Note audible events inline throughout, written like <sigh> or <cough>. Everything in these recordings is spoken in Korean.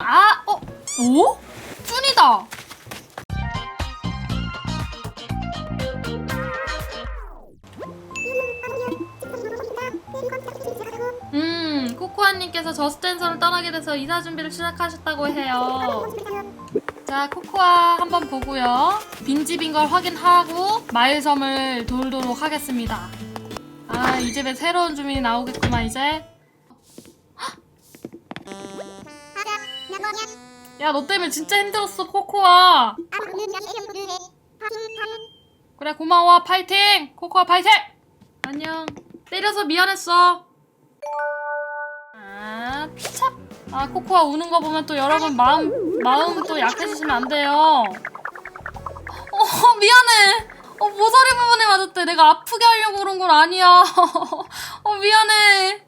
아, 어, 오? 쭈니다. 음, 코코아님께서 저스트앤서를 떠나게 돼서 이사 준비를 시작하셨다고 해요. 자, 코코아 한번 보고요. 빈집인 걸 확인하고 마일섬을 돌도록 하겠습니다. 아, 이 집에 새로운 주민이 나오겠구만, 이제. 야, 너 때문에 진짜 힘들었어, 코코아. 그래, 고마워. 파이팅! 코코아 파이팅! 안녕. 때려서 미안했어. 아, 피찹. 아, 코코아 우는 거 보면 또 여러분 마음, 마음 또 약해지시면 안 돼요. 어, 미안해. 어, 모서리 부분에 맞았대. 내가 아프게 하려고 그런 건 아니야. <laughs> 어, 미안해.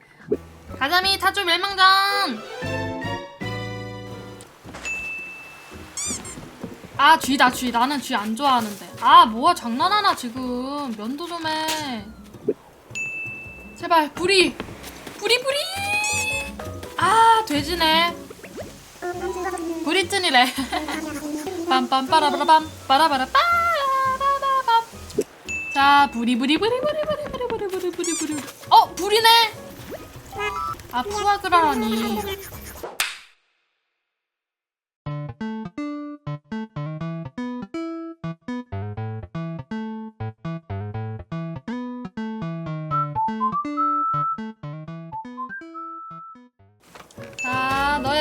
가자미 타조 멸망전! 아, 쥐다, 쥐. 나는 쥐 안 좋아하는데. 아, 뭐야, 장난하나, 지금. 면도 좀 해. 제발, 부리! 부리, 부리! 아, 돼지네. 브리튼이래. <laughs> 빰빰 빠라바라밤, 빠라바라, 빠라바밤. 자, 부리, 부리, 부리, 부리, 부리, 부리, 부리, 부리, 부리, 부리. 어, 부리네! 아, 푸아그라라니.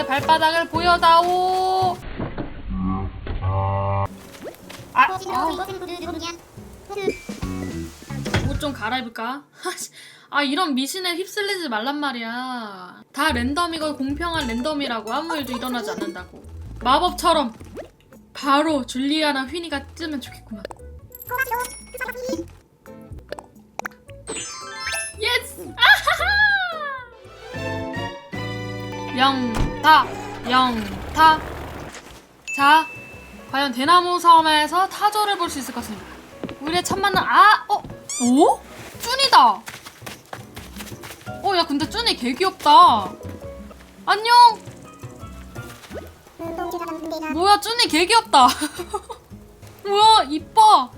발바닥을 보여다오. 아, 옷 좀 갈아입을까? <laughs> 아, 이런 미신에 휩쓸리지 말란 말이야. 다 랜덤이고 공평한 랜덤이라고 아무 일도 일어나지 않는다고. 마법처럼 바로 줄리아나 휘니가 뜨면 좋겠구만. 예스! <laughs> 아하하! 영 타, 영타. 자, 과연 대나무 섬에서 타조를 볼 수 있을 것입니다. 우리의 첫 만남, 아, 어, 오? 쭈니다. 어, 야, 근데 쭈니 개 귀엽다. 안녕. 뭐야, 쭈니 개 귀엽다. <laughs> 뭐야, 이뻐.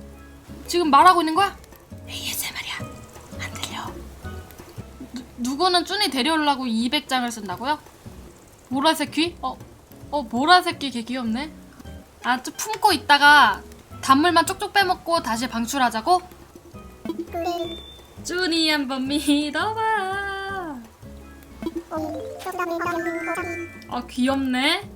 지금 말하고 있는 거야? ASMR이야. 안 들려. 누, 누구는 쭈니 데려오려고 200장을 쓴다고요? 보라색 귀? 어, 어, 보라색 귀 개 귀엽네. 아, 좀 품고 있다가 단물만 쪽쪽 빼먹고 다시 방출하자고? 쭈니 한번 믿어봐. 아, 귀엽네.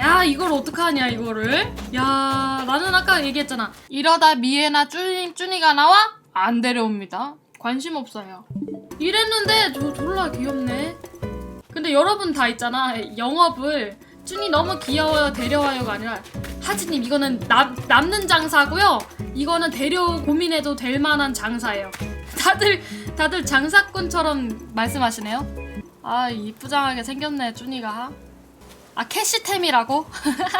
야, 이걸 어떡하냐, 이거를. 야, 나는 아까 얘기했잖아. 이러다 미애나 쭈니, 쭈니가 나와? 안 데려옵니다. 관심 없어요. 이랬는데, 저 졸라 귀엽네. 근데 여러분 다 있잖아. 영업을 쭈니 너무 귀여워요 데려와요가 아니라 하지님 이거는 남, 남는 장사고요. 이거는 데려 고민해도 될 만한 장사예요. <laughs> 다들 다들 장사꾼처럼 말씀하시네요. 아 이쁘장하게 생겼네 쭈니가. 아 캐시템이라고?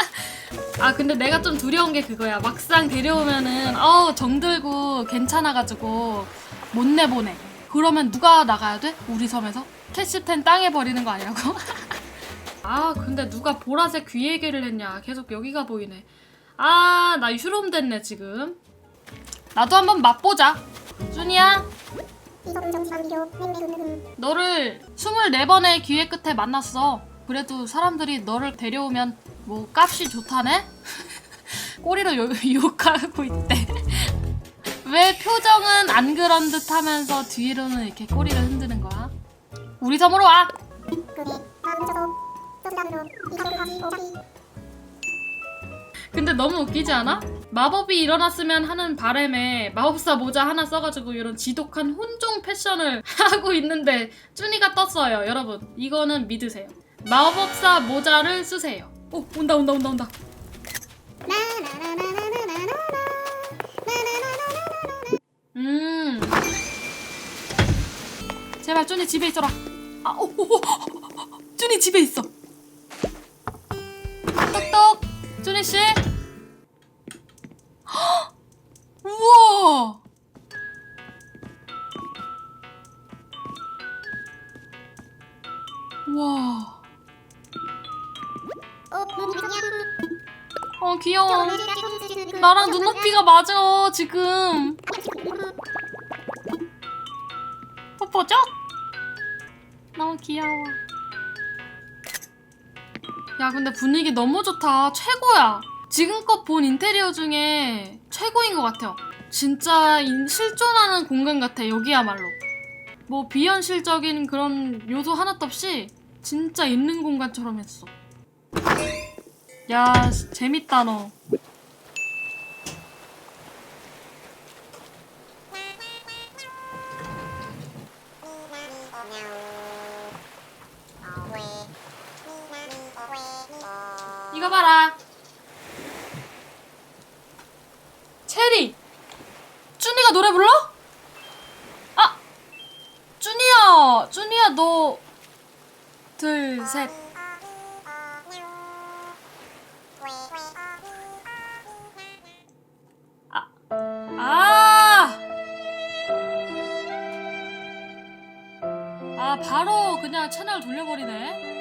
<laughs> 아 근데 내가 좀 두려운 게 그거야. 막상 데려오면은 어 정들고 괜찮아가지고 못 내보내. 그러면 누가 나가야 돼? 우리 섬에서? 캐시템 땅에 버리는 거 아니라고? <laughs> 아 근데 누가 보라색 귀 얘기를 했냐 계속 여기가 보이네 아나 휴롬 됐네 지금 나도 한번 맛보자 쭈니야 너를 24번의 기회 끝에 만났어 그래도 사람들이 너를 데려오면 뭐 값이 좋다네? <laughs> 꼬리로 요- 욕하고 있대 왜 표정은 안 그런 듯 하면서 뒤로는 이렇게 꼬리를 흔드는 거야? 우리 섬으로 와! 근데 너무 웃기지 않아? 마법이 일어났으면 하는 바람에 마법사 모자 하나 써가지고 이런 지독한 혼종 패션을 <laughs> 하고 있는데 쭈니가 떴어요 여러분 이거는 믿으세요 마법사 모자를 쓰세요 오 온다 온다 온다 온다 음 제발 쭈니 집에 있어라 아 오, 오, 오. 쭈니 집에 있어 똑똑 쭈니 씨 헉! <gasps> 우와 와 어 귀여워. 나랑 눈높이가 맞아 지금. 귀여워. 야 근데 분위기 너무 좋다. 최고야. 지금껏 본 인테리어 중에 최고인 것 같아요. 진짜 인- 실존하는 공간 같아 여기야말로. 뭐 비현실적인 그런 요소 하나도 없이 진짜 있는 공간처럼 했어. 야 씨, 재밌다 너. 이거 봐라. 체리. 쭈니가 노래 불러? 아, 쭈니야, 쭈니야 너 둘, 셋. 아! 아, 바로 그냥 채널 돌려버리네.